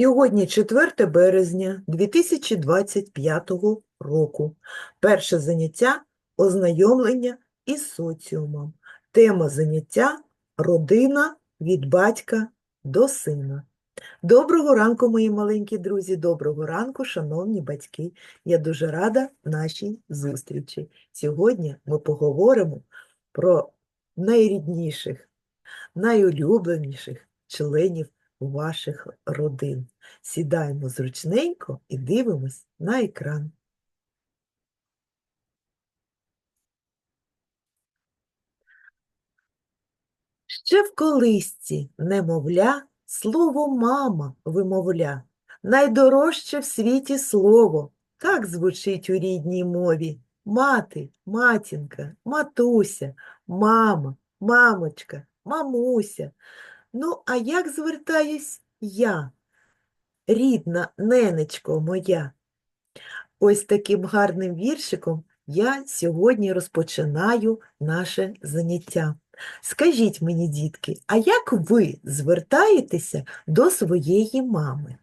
Сьогодні 4 березня 2025 року. Перше заняття ознайомлення із соціумом. Тема заняття родина від батька до сина. Доброго ранку, мої маленькі друзі, доброго ранку, шановні батьки. Я дуже рада нашій зустрічі. Сьогодні ми поговоримо про найрідніших, найулюбленіших членів ваших родин. Сідаємо зручненько і дивимось на екран. Ще в колисці немовля слово мама вимовля. Найдорожче в світі слово. Так звучить у рідній мові. Мати, матінка, матуся, мама, мамочка, мамуся. Ну, а як звертаюсь я, рідна ненечко моя? Ось таким гарним віршиком я сьогодні розпочинаю наше заняття. Скажіть мені, дітки, а як ви звертаєтеся до своєї мами?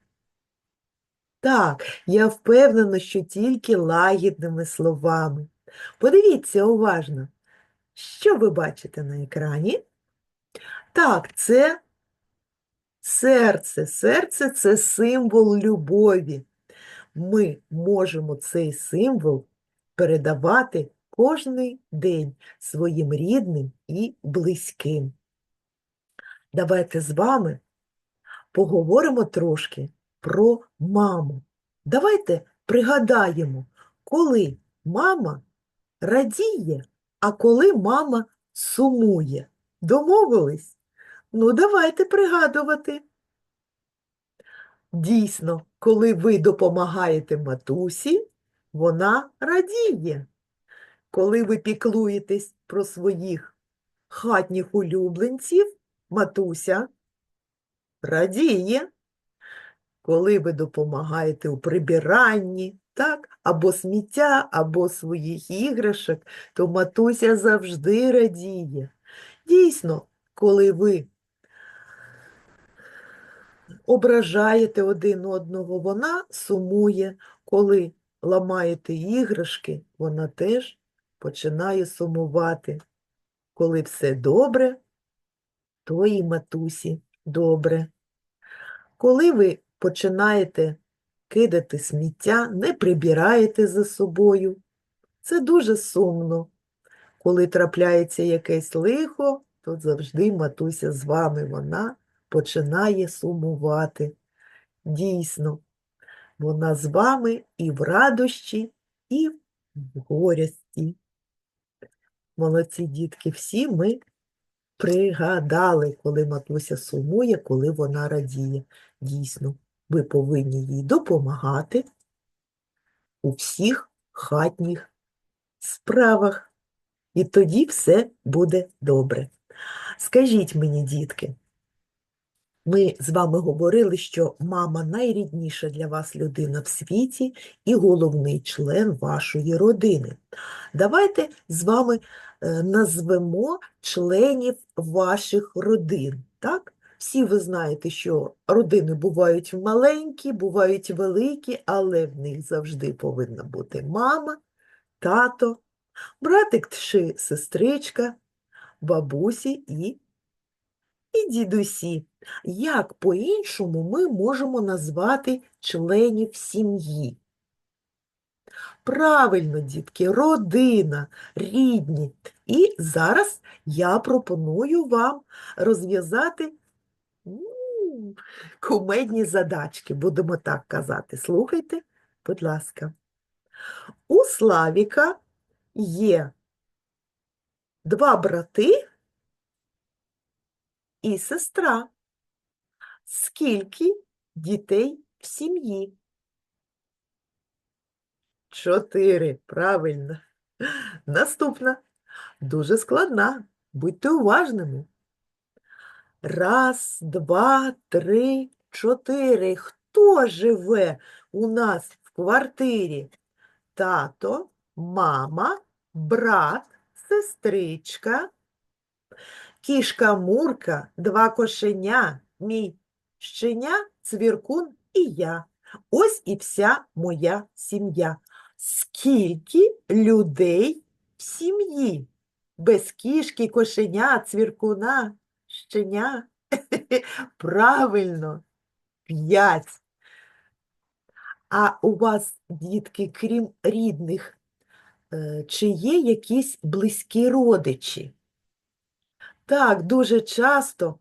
Так, я впевнена, що тільки лагідними словами. Подивіться уважно, що ви бачите на екрані? Так, це серце. Серце це символ любові. Ми можемо цей символ передавати кожний день своїм рідним і близьким. Давайте з вами поговоримо трошки про маму. Давайте пригадаємо, коли мама радіє, а коли мама сумує. Домовились? Ну, давайте пригадувати. Дійсно, коли ви допомагаєте матусі, вона радіє. Коли ви піклуєтесь про своїх хатніх улюбленців, матуся радіє. Коли ви допомагаєте у прибиранні, так, або сміття, або своїх іграшок, то матуся завжди радіє. Дійсно, коли ви ображаєте один одного, вона сумує. Коли ламаєте іграшки, вона теж починає сумувати. Коли все добре, то і матусі добре. Коли ви починаєте кидати сміття, не прибираєте за собою, це дуже сумно. Коли трапляється якесь лихо, то завжди матуся з вами, вона починає сумувати. Дійсно, вона з вами і в радощі, і в горясті. Молодці дітки, всі ми пригадали, коли матуся сумує, коли вона радіє. Дійсно, ви повинні їй допомагати у всіх хатніх справах. І тоді все буде добре. Скажіть мені, дітки, ми з вами говорили, що мама найрідніша для вас людина в світі і головний член вашої родини. Давайте з вами е, назвемо членів ваших родин. Так? Всі ви знаєте, що родини бувають маленькі, бувають великі, але в них завжди повинна бути мама, тато, братик чи сестричка, бабусі і, і дідусі. Як по-іншому ми можемо назвати членів сім'ї? Правильно, дітки, родина, рідні. І зараз я пропоную вам розв'язати кумедні задачки, будемо так казати. Слухайте, будь ласка. У Славіка є два брати і сестра. Скільки дітей в сім'ї? Чотири, правильно. Наступна. Дуже складна. Будьте уважними. Раз, два, три, чотири. Хто живе у нас в квартирі? Тато, мама, брат, сестричка, кішка Мурка, два кошеня, мій щеня, цвіркун і я. Ось і вся моя сім'я. Скільки людей в сім'ї? Без кішки, кошеня, цвіркуна, щеня. Правильно, п'ять. А у вас, дітки, крім рідних, е, чи є якісь близькі родичі? Так, дуже часто.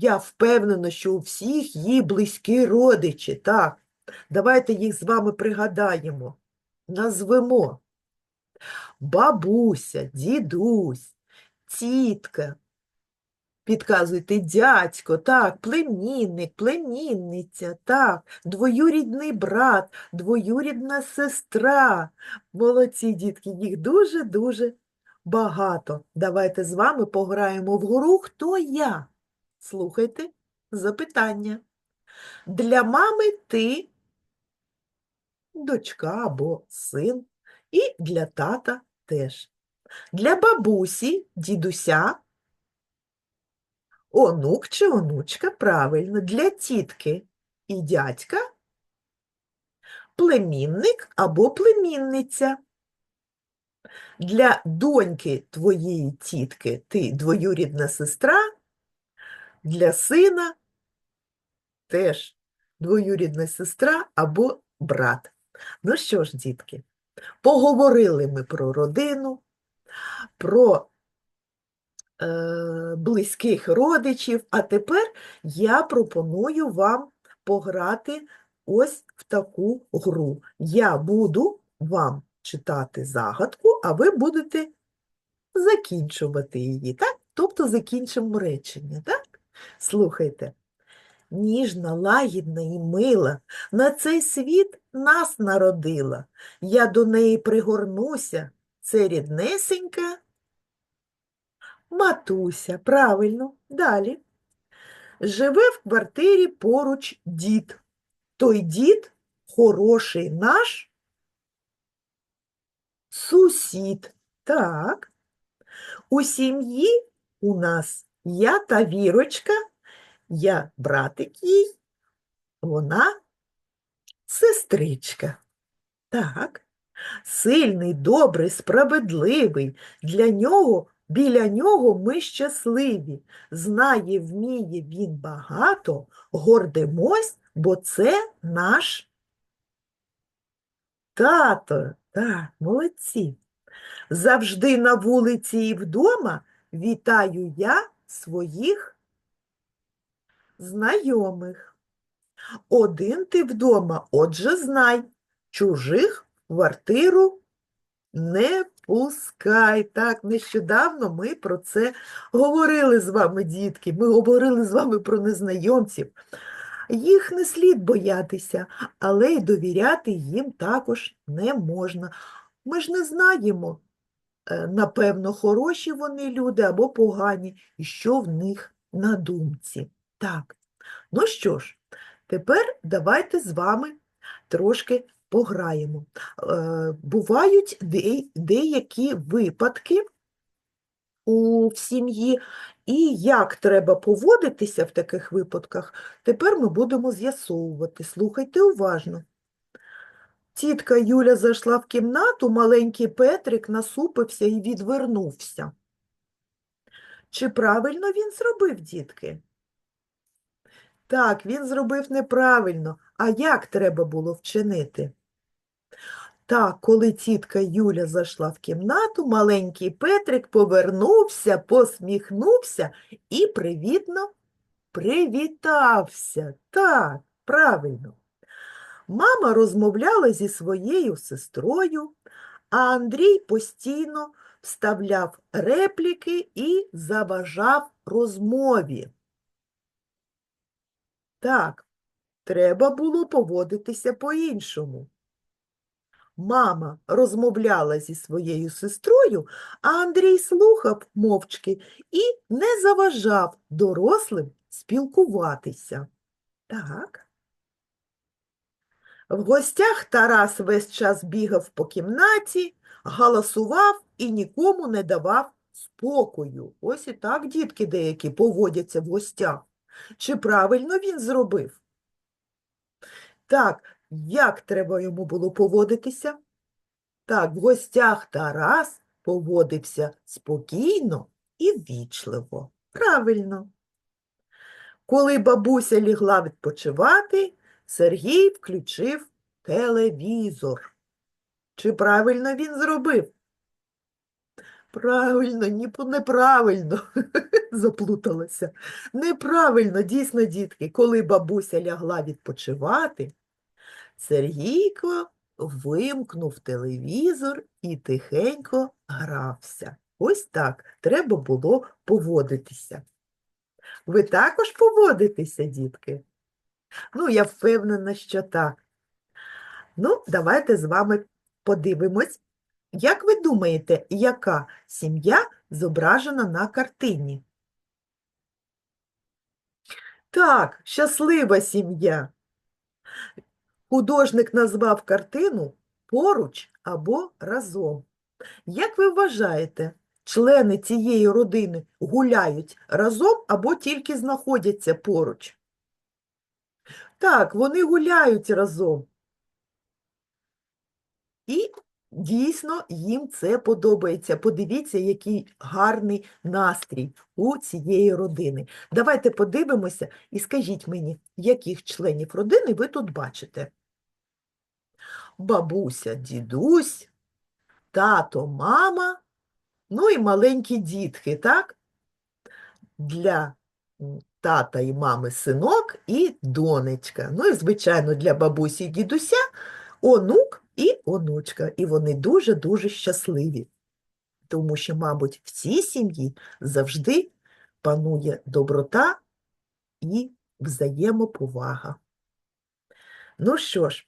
Я впевнена, що у всіх є близькі родичі. Так, давайте їх з вами пригадаємо, назвемо. Бабуся, дідусь, тітка, Підказуйте, дядько, так, племінник, племінниця, так, двоюрідний брат, двоюрідна сестра. Молодці, дітки, їх дуже-дуже багато. Давайте з вами пограємо в гру «Хто я?». Слухайте запитання. Для мами ти дочка або син, і для тата теж. Для бабусі, дідуся Онук чи онучка, правильно, для тітки і дядька, племінник або племінниця. Для доньки твоєї тітки ти двоюрідна сестра, для сина теж двоюрідна сестра або брат. Ну що ж, дітки, поговорили ми про родину, про е, близьких родичів. А тепер я пропоную вам пограти ось в таку гру. Я буду вам читати загадку, а ви будете закінчувати її, так? Тобто закінчимо речення, так? Слухайте. Ніжна, лагідна і мила, на цей світ нас народила. Я до неї пригорнуся, це ріднесенька Матуся, правильно, далі. Живе в квартирі поруч дід. Той дід хороший наш сусід. Так. У сім'ї у нас я та вірочка, я братик їй, вона сестричка. Так. Сильний, добрий, справедливий. Для нього Біля нього ми щасливі. Знає, вміє він багато, гордимось, бо це наш тато. Так, молодці. Завжди на вулиці і вдома вітаю я своїх знайомих. Один ти вдома, отже, знай, чужих квартиру не пускай. Так, нещодавно ми про це говорили з вами, дітки. Ми говорили з вами про незнайомців. Їх не слід боятися, але й довіряти їм також не можна. Ми ж не знаємо, е, напевно, хороші вони люди або погані, і що в них на думці. Так, ну що ж, тепер давайте з вами трошки пограємо. Е, Бувають деякі випадки у сім'ї, і як треба поводитися в таких випадках, тепер ми будемо з'ясовувати. Слухайте уважно. Тітка Юля зайшла в кімнату, маленький Петрик насупився і відвернувся. Чи правильно він зробив, дітки? Так, він зробив неправильно. А як треба було вчинити? Так, коли тітка Юля зайшла в кімнату, маленький Петрик повернувся, посміхнувся і привітно привітався. Так, правильно. Мама розмовляла зі своєю сестрою, а Андрій постійно вставляв репліки і заважав розмові. Так, треба було поводитися по-іншому. Мама розмовляла зі своєю сестрою, а Андрій слухав мовчки і не заважав дорослим спілкуватися. Так. В гостях Тарас весь час бігав по кімнаті, галасував і нікому не давав спокою. Ось і так дітки деякі поводяться в гостях. Чи правильно він зробив? Так, як треба йому було поводитися? Так, в гостях Тарас поводився спокійно і ввічливо. Правильно. Коли бабуся лігла відпочивати, Сергій включив телевізор. Чи правильно він зробив? Правильно, ні, неправильно, заплуталася. Неправильно, дійсно, дітки, коли бабуся лягла відпочивати, Сергійко вимкнув телевізор і тихенько грався. Ось так треба було поводитися. Ви також поводитеся, дітки? Ну, я впевнена, що так. Ну, давайте з вами подивимось, як ви думаєте, яка сім'я зображена на картині? Так, щаслива сім'я. Художник назвав картину поруч або разом. Як ви вважаєте, члени цієї родини гуляють разом або тільки знаходяться поруч? Так, вони гуляють разом. І дійсно їм це подобається. Подивіться, який гарний настрій у цієї родини. Давайте подивимося і скажіть мені, яких членів родини ви тут бачите? Бабуся, дідусь, тато, мама, ну і маленькі дітки, так? Для тата і мами синок і донечка. Ну і, звичайно, для бабусі і дідуся онук і онучка. І вони дуже-дуже щасливі, тому що, мабуть, в цій сім'ї завжди панує доброта і взаємоповага. Ну що ж,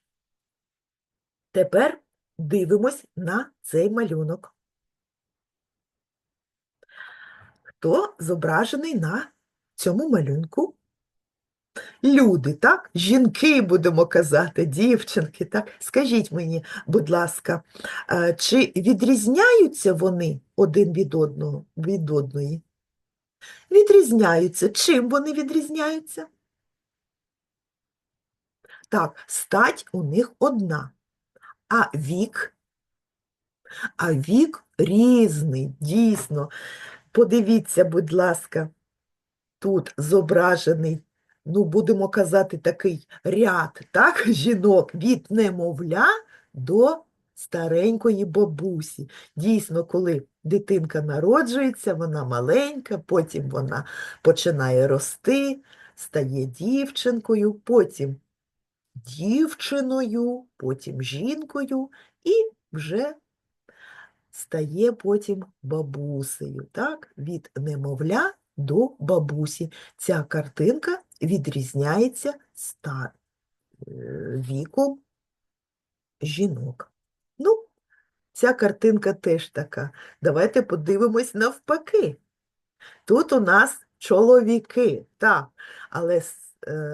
тепер дивимось на цей малюнок. Хто зображений на цьому малюнку? Люди, так? Жінки, будемо казати, дівчинки, так? Скажіть мені, будь ласка, е, чи відрізняються вони один від одного, від одної? Відрізняються. Чим вони відрізняються? Так, стать у них одна, а вік, а вік різний, дійсно. Подивіться, будь ласка, тут зображений, ну, будемо казати, такий ряд, так, жінок від немовля до старенької бабусі. Дійсно, коли дитинка народжується, вона маленька, потім вона починає рости, стає дівчинкою, потім дівчиною, потім жінкою і вже стає потім бабусею, так? Від немовля до бабусі. Ця картинка відрізняється ста... е, віком жінок. Ну, ця картинка теж така. Давайте подивимось навпаки. Тут у нас чоловіки, так, але,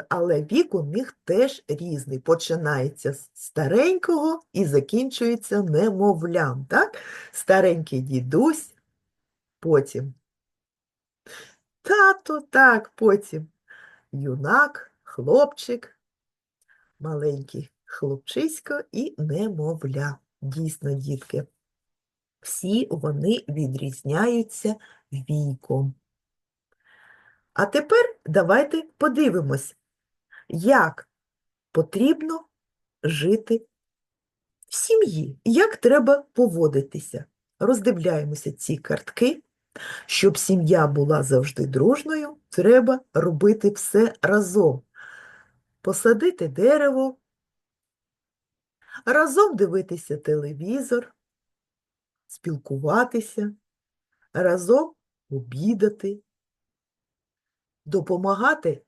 але вік у них теж різний. Починається з старенького і закінчується немовлям. Так? Старенький дідусь, потім тато, так, потім юнак, хлопчик, маленький хлопчисько і немовля. Дійсно, дітки, всі вони відрізняються віком. А тепер давайте подивимось, як потрібно жити в сім'ї, як треба поводитися. Роздивляємося ці картки. Щоб сім'я була завжди дружною, треба робити все разом. Посадити дерево, разом дивитися телевізор, спілкуватися, разом обідати, допомагати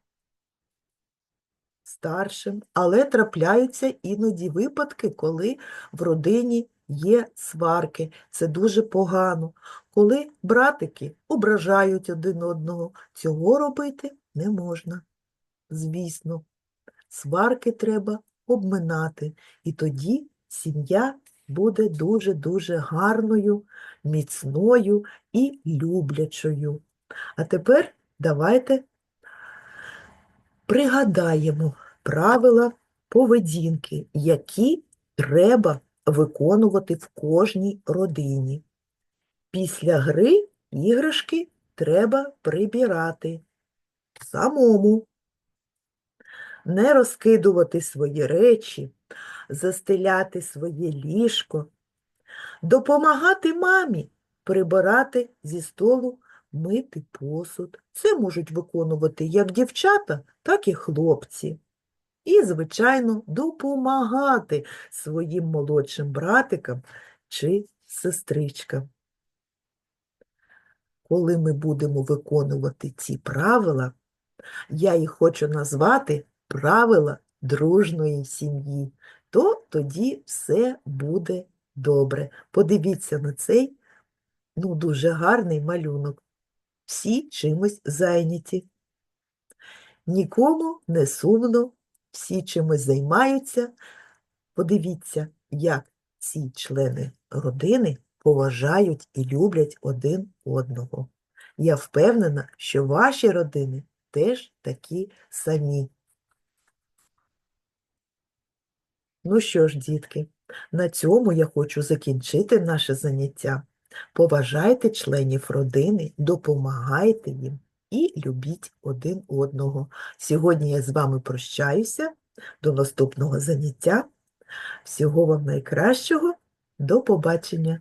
старшим, але трапляються іноді випадки, коли в родині є сварки. Це дуже погано. Коли братики ображають один одного, цього робити не можна. Звісно, сварки треба обминати, і тоді сім'я буде дуже-дуже гарною, міцною і люблячою. А тепер давайте пригадаємо правила поведінки, які треба виконувати в кожній родині. Після гри іграшки треба прибирати самому. Не розкидувати свої речі, застеляти своє ліжко, допомагати мамі прибирати зі столу, мити посуд. Це можуть виконувати як дівчата, так і хлопці. І, звичайно, допомагати своїм молодшим братикам чи сестричкам. Коли ми будемо виконувати ці правила, я їх хочу назвати правила дружної сім'ї, то тоді все буде добре. Подивіться на цей ну, дуже гарний малюнок. Всі чимось зайняті. Нікому не сумно, всі чимось займаються. Подивіться, як ці члени родини поважають і люблять один одного. Я впевнена, що ваші родини теж такі самі. Ну що ж, дітки, на цьому я хочу закінчити наше заняття. Поважайте членів родини, допомагайте їм і любіть один одного. Сьогодні я з вами прощаюся. До наступного заняття. Всього вам найкращого. До побачення!